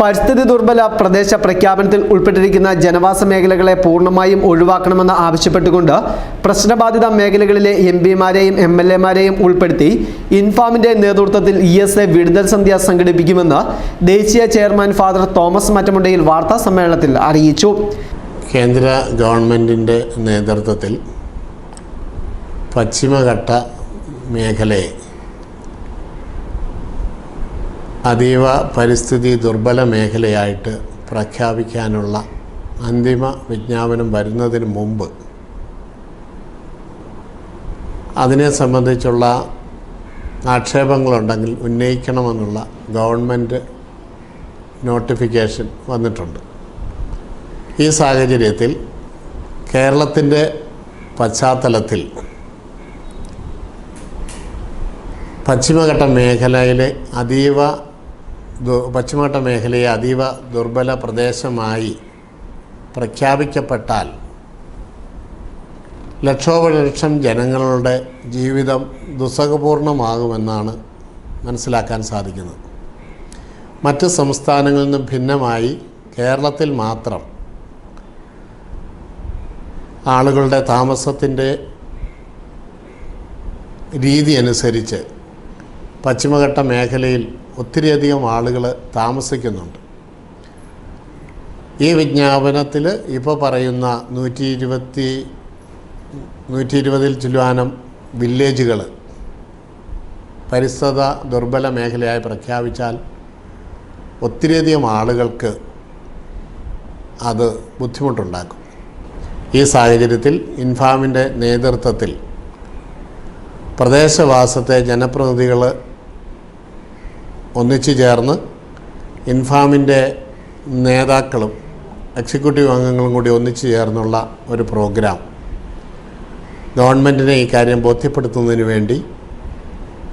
പരിസ്ഥിതി ദുർബല പ്രദേശ പ്രഖ്യാപനത്തിൽ ഉൾപ്പെട്ടിരിക്കുന്ന ജനവാസ മേഖലകളെ പൂർണമായും ഒഴിവാക്കണമെന്ന് ആവശ്യപ്പെട്ടുകൊണ്ട് പ്രശ്നബാധിത മേഖലകളിലെ എം പിമാരെയും എം എൽ എമാരെയും ഉൾപ്പെടുത്തി ഇൻഫാമിന്റെ നേതൃത്വത്തിൽ ഇ എസ് എ വിടുതൽ സന്ധ്യ സംഘടിപ്പിക്കുമെന്ന് ദേശീയ ചെയർമാൻ ഫാദർ തോമസ് മറ്റമുണ്ടയിൽ വാർത്താ സമ്മേളനത്തിൽ അറിയിച്ചു. കേന്ദ്ര ഗവൺമെന്റിന്റെ നേതൃത്വത്തിൽ പശ്ചിമഘട്ട മേഖലയെ അതീവ പരിസ്ഥിതി ദുർബല മേഖലയായിട്ട് പ്രഖ്യാപിക്കാനുള്ള അന്തിമ വിജ്ഞാപനം വരുന്നതിന് മുമ്പ് അതിനെ സംബന്ധിച്ചുള്ള ആക്ഷേപങ്ങളുണ്ടെങ്കിൽ ഉന്നയിക്കണമെന്നുള്ള ഗവൺമെന്റ് നോട്ടിഫിക്കേഷൻ വന്നിട്ടുണ്ട്. ഈ സാഹചര്യത്തിൽ കേരളത്തിന്റെ പശ്ചാത്തലത്തിൽ പശ്ചിമഘട്ട മേഖലയിലെ അതീവ പശ്ചിമഘട്ട മേഖലയെ അതീവ ദുർബല പ്രദേശമായി പ്രഖ്യാപിക്കപ്പെട്ടാൽ ലക്ഷോപലക്ഷം ജനങ്ങളുടെ ജീവിതം ദുസ്സഹപൂർണമാകുമെന്നാണ് മനസ്സിലാക്കാൻ സാധിക്കുന്നത്. മറ്റ് സംസ്ഥാനങ്ങളിൽ നിന്നും ഭിന്നമായി കേരളത്തിൽ മാത്രം ആളുകളുടെ താമസത്തിന്റെ രീതി അനുസരിച്ച് പശ്ചിമഘട്ട മേഖലയിൽ ഒത്തിരിയധികം ആളുകൾ താമസിക്കുന്നുണ്ട്. ഈ വിജ്ഞാപനത്തിൽ ഇപ്പോൾ പറയുന്ന നൂറ്റി ഇരുപത്തി നൂറ്റി ഇരുപതിൽ ചുല്ലുവാനം വില്ലേജുകൾ പരിസ്ഥിത ദുർബല മേഖലയായി പ്രഖ്യാപിച്ചാൽ ഒത്തിരിയധികം ആളുകൾക്ക് അത് ബുദ്ധിമുട്ടുണ്ടാക്കും. ഈ സാഹചര്യത്തിൽ ഇൻഫാമിന്റെ നേതൃത്വത്തിൽ പ്രദേശവാസത്തെ ജനപ്രതിനിധികൾ ഒന്നിച്ചു ചേർന്ന് ഇൻഫാമിന്റെ നേതാക്കളും എക്സിക്യൂട്ടീവ് അംഗങ്ങളും കൂടി ഒന്നിച്ചു ചേർന്നുള്ള ഒരു പ്രോഗ്രാം. ഗവൺമെന്റിനെ ഈ കാര്യം ബോധ്യപ്പെടുത്തുന്നതിന് വേണ്ടി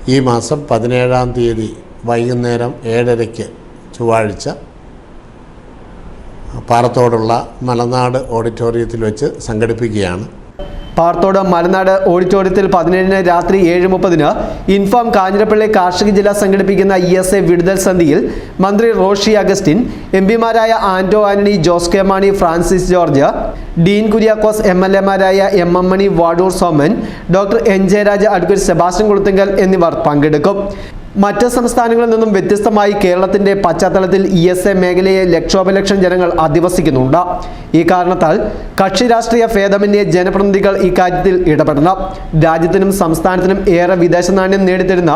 ഈ മാസം പതിനേഴാം തീയതി വൈകുന്നേരം ഏഴരയ്ക്ക് ചൊവ്വാഴ്ച പാറത്തോടുള്ള മലനാട് ഓഡിറ്റോറിയത്തിൽ വെച്ച് സംഘടിപ്പിക്കുകയാണ്. പാർത്തോട് മലനാട് ഓഡിറ്റോറിയത്തിൽ പതിനേഴിന് രാത്രി ഏഴ് മുപ്പതിന് ഇൻഫാം കാഞ്ഞിരപ്പള്ളി കാർഷിക ജില്ല സംഘടിപ്പിക്കുന്ന ഇ എസ് എ വിടുതൽ സന്ധിയിൽ മന്ത്രി Roshi Augustine M പിമാരായ Anto Antony Jose K Mani Francis George Dean Kuriakose M L എമാരായ M M Mani Vazhoor Soman doctor N Jayaraj advocate Sebastian Kolluthunkal എന്നിവർ പങ്കെടുക്കും. മറ്റ് സംസ്ഥാനങ്ങളിൽ നിന്നും വ്യത്യസ്തമായി കേരളത്തിന്റെ പശ്ചാത്തലത്തിൽ ഇ എസ് എ മേഖലയെ ലക്ഷോപലക്ഷം ജനങ്ങൾ അധിവസിക്കുന്നുണ്ട്. ഈ കാരണത്താൽ കക്ഷി രാഷ്ട്രീയ ഭേദമന്യേ ജനപ്രതിനിധികൾ ഇക്കാര്യത്തിൽ ഇടപെടണം. രാജ്യത്തിനും സംസ്ഥാനത്തിനും ഏറെ വിദേശ നാണ്യം നേടിത്തരുന്ന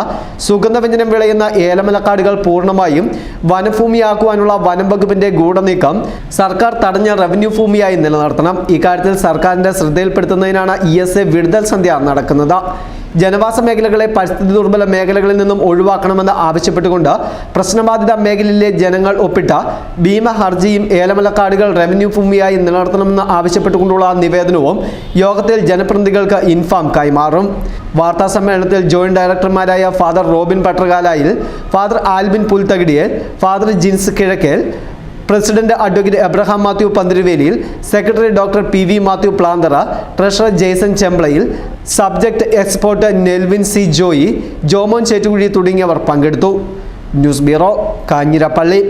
സുഗന്ധവ്യഞ്ജനം വിളയുന്ന ഏലമലക്കാടുകൾ പൂർണമായും വനഭൂമിയാക്കുവാനുള്ള വനം വകുപ്പിന്റെ ഗൂഢനീക്കം സർക്കാർ തടഞ്ഞ റവന്യൂ ഭൂമിയായി നിലനിർത്തണം. ഇക്കാര്യത്തിൽ സർക്കാരിന്റെ ശ്രദ്ധയിൽപ്പെടുത്തുന്നതിനാണ് ഇ എസ് എ വിടുതൽ സന്ധ്യ നടക്കുന്നത്. ജനവാസ മേഖലകളെ പരിസ്ഥിതി ദുർബല മേഖലകളിൽ നിന്നും ഒഴിവാക്കണമെന്ന് ആവശ്യപ്പെട്ടുകൊണ്ട് പ്രശ്നബാധിത മേഖലയിലെ ജനങ്ങൾ ഒപ്പിട്ട ഭീമ ഹർജിയും ഏലമലക്കാടുകൾ റവന്യൂ ഭൂമിയായി നിലനിർത്തണമെന്ന് ആവശ്യപ്പെട്ടുകൊണ്ടുള്ള നിവേദനവും യോഗത്തിൽ ജനപ്രതിനിധികൾക്ക് ഇൻഫാം കൈമാറും. വാർത്താ സമ്മേളനത്തിൽ joint ഡയറക്ടർമാരായ father Robin Pattarkalayil father Albin Pulthakidiyel father Jins Kizhakkel president advocate Abraham Mathew Panthiruveliyil secretary doctor P V Mathew Plathara treasurer Jaison Chemplayil subject expert Nelvin C Joy Jomon Chettukuzhy തുടങ്ങിയവർ പങ്കെടുത്തു. News bureau Kanjirappally.